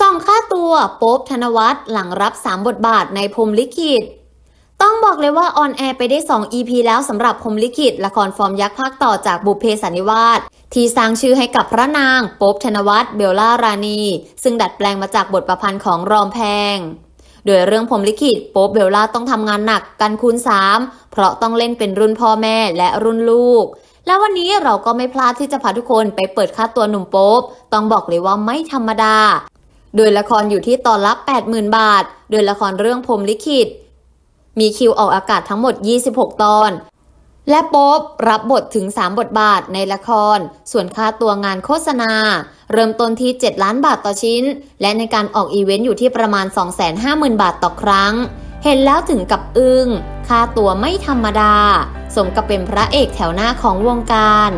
ส่องค่าตัวโป๊บธนวัฒน์หลังรับ 3 บทบาทในพรมลิขิต ต้องบอกเลยว่าออนแอร์ไปได้ 2 EP แล้วสำหรับพรมลิขิต ละครฟอร์มยักษ์ภาคต่อจากบุพเพสันนิวาสที่สร้างชื่อให้กับพระนางโป๊บธนวัฒน์เบลล่ารานี ซึ่งดัดแปลงมาจากบทประพันธ์ของรอมแพง โดยเรื่องพรมลิขิตโป๊บเบลล่าต้องทำงานหนักกันคูณ 3 เพราะต้องเล่นเป็นรุ่นพ่อแม่และรุ่นลูกและวันนี้เราก็ไม่พลาดที่จะพาทุกคนไปเปิดค่าตัวหนุ่มโป๊บ ต้องบอกเลยว่าไม่ธรรมดา โดยละครอยู่ที่ตอนละ 80,000 บาท โดยละครเรื่องพรมลิขิต มีคิวออกอากาศทั้งหมด 26 ตอน และโป๊บรับบทถึง 3 บทบาทในละคร ส่วนค่าตัวงานโฆษณา เริ่มต้นที่ 7 ล้านบาทต่อชิ้น และในการออกอีเวนต์อยู่ที่ประมาณ 250,000 บาทต่อครั้ง เห็นแล้วถึงกับอึง้งค่าตัวไม่ธรรมดา สมกับเป็นพระเอกแถวหน้าของวงการ